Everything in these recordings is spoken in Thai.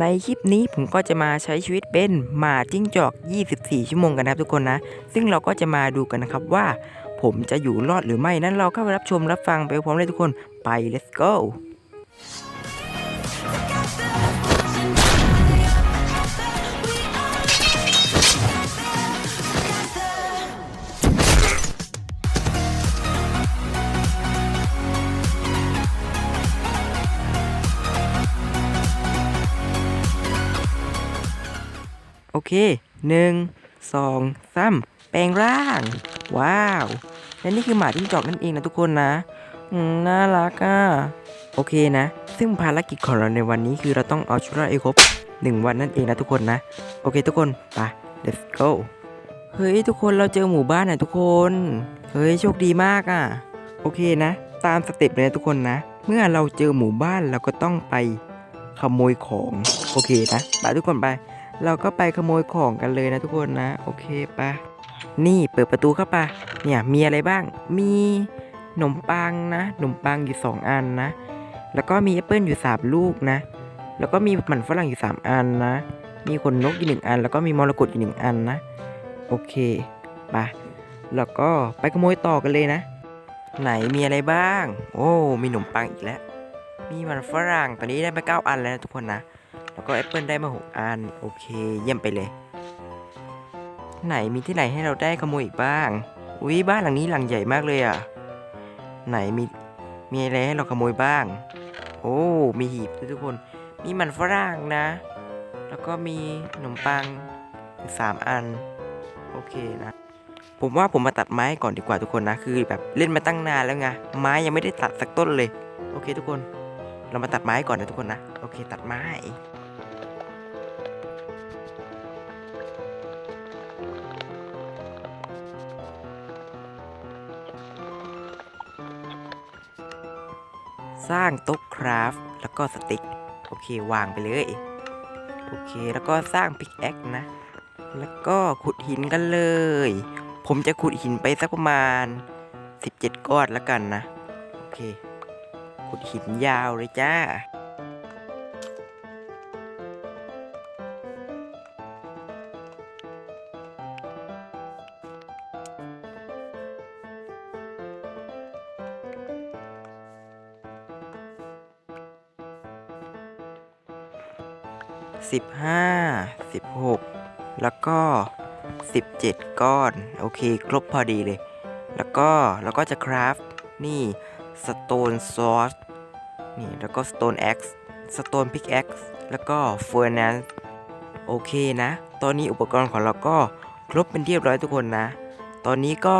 ในคลิปนี้ผมก็จะมาใช้ชีวิตเป็นหมาจิ้งจอก 24 ชั่วโมงกันนะครับทุกคนนะ ซึ่งเราก็จะมาดูกันนะครับว่า ผมจะอยู่รอดหรือไม่นั้นเราเข้าไปรับชมรับฟังไปพร้อมเลยทุกคนไป let's go โอเคหนึ่งสองสามแปลงร่าง ว้าว และนี่คือหมาจิ้งจอกนั่นเองนะทุกคนนะน่ารักอะ โอเคนะ ซึ่งภารกิจของเราในวันนี้คือเราต้องเอาชุดรอดให้ครบหนึ่งวันนั่นเองนะทุกคนนะ โอเคทุกคน ไป let's go เฮ้ยทุกคนเราเจอหมู่บ้านนะทุกคน เฮ้ยโชคดีมากอะ โอเคนะ ตามสเต็ปเลยนะทุกคนนะ เมื่อเราเจอหมู่บ้านเราก็ต้องไปขโมยของ โอเคนะ ไปทุกคนไป เราก็ไปขโมยของกันเลยนะทุกคนนะ โอเคปะนี่เปิดประตูเข้าไปะเนี่ยมีอะไรบ้าง มีขนมปังนะขนมปังอยู่สองอันนะ แล้วก็มีแอปเปิลอยู่สามลูกนะ แล้วก็มีหมันฝรั่งอยู่สามอันนะ มีขนนกอยู่หนึ่งอัน แล้วก็มีมรกตอยู่หนึ่งอันนะ โอเคไปแล้วก็ไปขโมยต่อกันเลยนะ ไหนมีอะไรบ้าง โอ้ มีขนมปังอีกแล้ว มีมันฝรั่ง ตอนนี้ได้ไปเก้าอันแล้วนะทุกคนนะ แล้วก็แอปเปิลได้มาหกอัน โอเค เยี่ยมไปเลย ไหนมีที่ไหนให้เราได้ขโมยอีกบ้าง อุ้ยบ้านหลังนี้หลังใหญ่มากเลยอะ ไหนมีมีอะไรให้เราขโมยบ้าง โอ้ มีหีบทุกคน มีมันฝรั่งนะ แล้วก็มีขนมปังสามอัน โอเคนะ ผมว่าผมมาตัดไม้ก่อนดีกว่าทุกคนนะ คือแบบเล่นมาตั้งนานแล้วไง ไม้ยังไม่ได้ตัดสักต้นเลย โอเคทุกคน เรามาตัดไม้ก่อนนะทุกคนนะ โอเค ตัดไม้ สร้างโต๊ะคราฟแล้วก็สติ๊กโอเควางไปเลยโอเคแล้วก็สร้างพิกแอคนะ แล้วก็ขุดหินกันเลย ผมจะขุดหินไปสักประมาณ 17 ก้อนแล้วกันนะ โอเค ขุดหินยาวเลยจ้า สิบห้าสิบหกแล้วก็สิบเจ็ดก้อน โอเค ครบพอดีเลย แล้วก็เราก็จะคราฟนี่สโตนซอสนี่ แล้วก็สโตนแอ็กซ์สโตนพิกแอ็กซ์แล้วก็เฟอร์นันโอเคนะ ตอนนี้อุปกรณ์ของเราก็ครบเป็นเรียบร้อยทุกคนนะ ตอนนี้ก็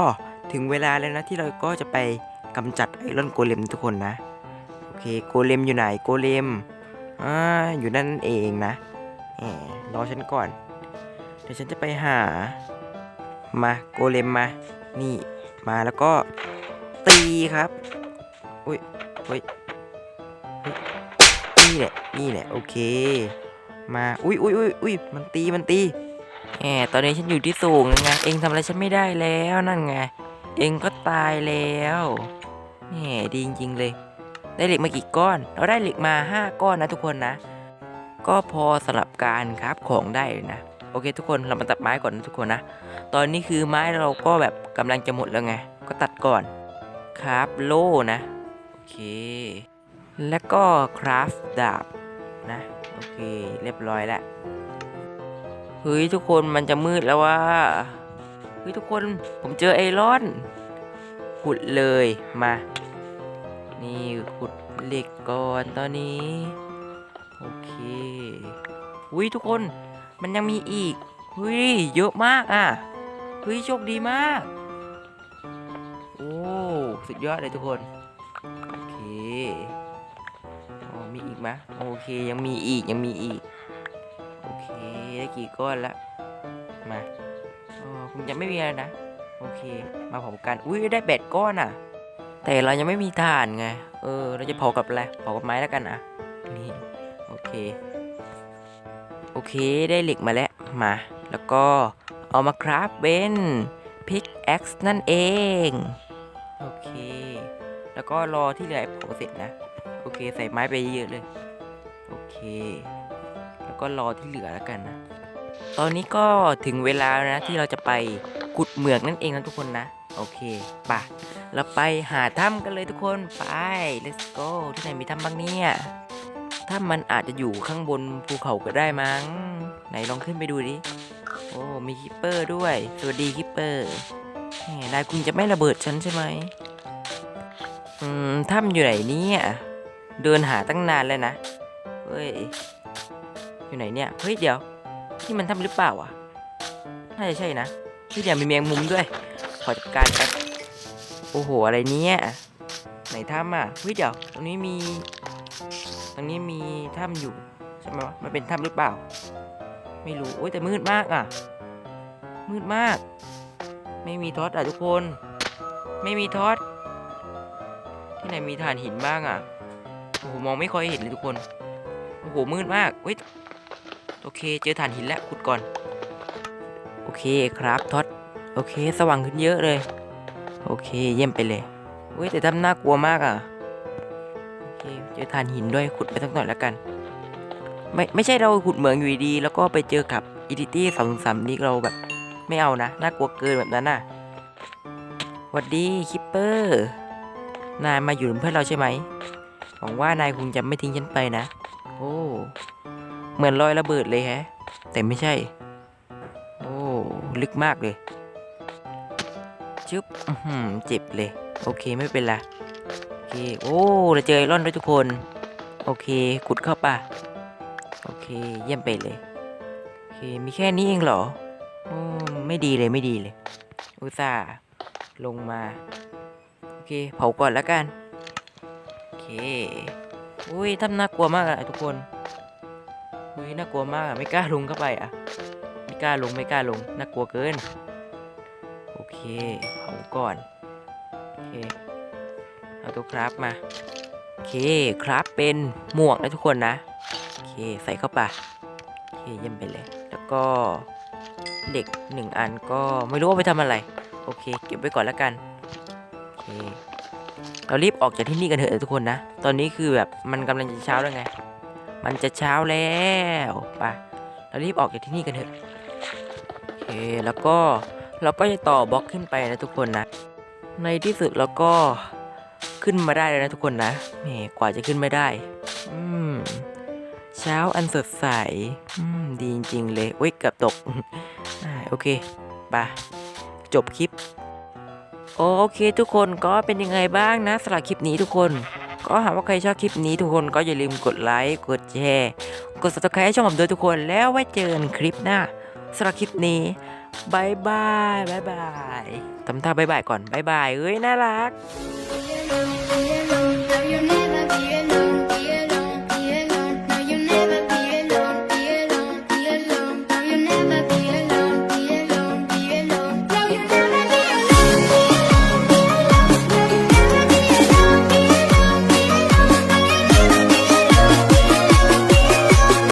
ถึงเวลาแล้วนะที่เราก็จะไปกำจัดไอรอนโกเลมทุกคนนะ โอเค โกเลมอยู่ไหน โกเลม อ่า อยู่นั่นเองนะ แหมรอฉันก่อน เดี๋ยวฉันจะไปหา มาโกเลมมา นี่มาแล้วก็ตีครับ อุ้ยอุ้ยนี่แหละ นี่แหละ โอเค มา อุ้ยอุ้ยอุ้ยอุ้ยมันตี มันตีแหมตอนนี้ฉันอยู่ที่สูงไง เองทำอะไรฉันไม่ได้แล้วนั่นไง เองก็ตายแล้วแหมดีจริงๆเลย ได้เหล็กมากี่ก้อน เราได้เหล็กมา 5 ก้อนนะทุกคนนะ ก็พอสลับการครับของได้เลยนะ โอเคทุกคนเรามาตัดไม้ก่อนนะทุกคนนะ ตอนนี้คือไม้เราก็แบบกำลังจะหมดแล้วไง ก็ตัดก่อนครับโล่นะ โอเค แล้วก็คราฟดาบนะ โอเค เรียบร้อยแล้วเฮ้ยทุกคนมันจะมืดแล้วว่าเฮ้ยทุกคนผมเจอไอรอน ขุดเลยมา นี่ขุดเหล็กก่อนตอนนี้ โอเคหุยทุกคนมันยังมีอีกหุยเยอะมากอะหุยโชคดีมาก โอ้สุดยอดเลยทุกคนโอเคอ๋อมีอีกไหมโอเคยังมีอีกยังมีอีกโอเคได้กี่ก้อนละมาอ๋อคงจะไม่มีอะไรนะโอเค มาเผากันอุ้ยได้แปดก้อนอะ แต่เรายังไม่มีถ่านไงเออเราจะเผากับอะไรเผากับไม้แล้วกันอะ โอเคโอเคได้เหล็กมาแล้ว มา แล้วก็เอามาคราฟเป็นพิกแอ็กซ์นั่นเอง โอเค แล้วก็รอที่เหลือเผาเสร็จนะ โอเค ใส่ไม้ไปเยอะเลย โอเค แล้วก็รอที่เหลือแล้วกันนะ ตอนนี้ก็ถึงเวลาแล้วนะที่เราจะไปขุดเหมืองนั่นเองนะทุกคนนะ โอเคไปะเราไปหาถ้ำกันเลยทุกคน ไป let's go ที่ไหนมีถ้ำบ้างเนี่ย ถ้ำมันอาจจะอยู่ข้างบนภูเขาก็ได้มั้ง ไหนลองขึ้นไปดูดิ โอ้ มีคิปเปอร์ด้วย สวัสดีคิปเปอร์แหมนายคุณจะไม่ระเบิดฉันใช่ไหม อืม ถ้ำอยู่ไหนเนี่ย เดินหาตั้งนานแล้วนะ เฮ้ย อยู่ไหนเนี่ย เฮ้ย เดี๋ยวนี่มันถ้ำหรือเปล่าอะ น่าจะใช่นะที่เดี๋ยวมีแมงมุมด้วย ขอจัดการแป๊บโอ้โห อะไรเนี่ย ไหนถ้ำอะ เฮ้ย เดี๋ยว ตรงนี้มี ตรงนี้มีถ้ำอยู่ใช่ไหมวะมันเป็นถ้ำหรือเปล่า ไม่รู้ โอ้ยแต่มืดมากอะ มืดมาก ไม่มีทอดอะทุกคน ไม่มีทอดที่ไหนมีถ่านหินบ้างอะ โอ้โหมองไม่ค่อยเห็นเลยทุกคน โอ้โหมืดมากเฮ้ย โอเคเจอถ่านหินแล้วขุดก่อน โอเคครับท็อดโอเค สว่างขึ้นเยอะเลย โอเคเยี่ยมไปเลยเฮ้ยแต่ทำน่ากลัวมากอะ เจอถ่านหินด้วยขุดไปสักหน่อยแล้วกัน ไม่ไม่ใช่เราขุดเหมืองอยู่ดี แล้วก็ไปเจอกับอีดิตี้สองสามนี่เราแบบไม่เอานะ น่ากลัวเกินแบบนั้นน่ะหวัดดีคิปเปอร์นายมาอยู่เป็นเพื่อนเราใช่ไหมหวังว่านายคงจะไม่ทิ้งฉันไปนะ โอ้เหมือนรอยระเบิดเลยแฮะ แต่ไม่ใช่ โอ้ลึกมากเลย ชึบอื้อหือเจ็บเลย โอเคไม่เป็นไร เคโอ้เราเจอไอรอนด้วยทุกคน โอเคขุดเข้าป่ะโอเคเยี่ยมไปเลยโอเคมีแค่นี้เองเหรอโอ้ไม่ดีเลยไม่ดีเลย อุตส่าห์ลงมาโอเคเผาก่อนแล้วกันโอเคอุ้ยทำน่ากลัวมากอะทุกคนอุ้ยน่ากลัวมากอะไม่กล้าลงเข้าไปอะไม่กล้าลงไม่กล้าลงน่ากลัวเกินโอเคเผาก่อนโอเค เอาตัวคราฟมา โอเคคราฟเป็นหมวกนะทุกคนนะ โอเคใส่เข้าไป โอเคเยี่ยมไปเลย แล้วก็เหล็กหนึ่งอันก็ไม่รู้ว่าไปทำอะไร โอเค เก็บไว้ก่อนแล้วกัน โอเค เรารีบออกจากที่นี่กันเถอะทุกคนนะ ตอนนี้คือแบบมันกำลังจะเช้าแล้วไง มันจะเช้าแล้วไปเรารีบออกจากที่นี่กันเถอะ โอเค แล้วก็เราก็จะต่อบล็อกขึ้นไปนะทุกคนนะ ในที่สุดเราก็ ขึ้นมาได้แล้วนะทุกคนนะแหมกว่าจะขึ้นไม่ได้ อืม เช้าอันสดใส อืม ดีจริง ๆ เลยอุ้ยเกือบตกอโอเคไปจบคลิป โอเค ทุกคนก็เป็นยังไงบ้างนะสำหรับคลิปนี้ทุกคน ก็หากว่าใครชอบคลิปนี้ทุกคนก็อย่าลืมกดไลค์ กดแชร์ กด subscribe ช่องผมด้วยทุกคนแล้วไว้เจอกันคลิปหน้าสำหรับคลิปนี้บายบายบายบายทำท่าบายบายก่อนบายบายเอ้ยน่ารัก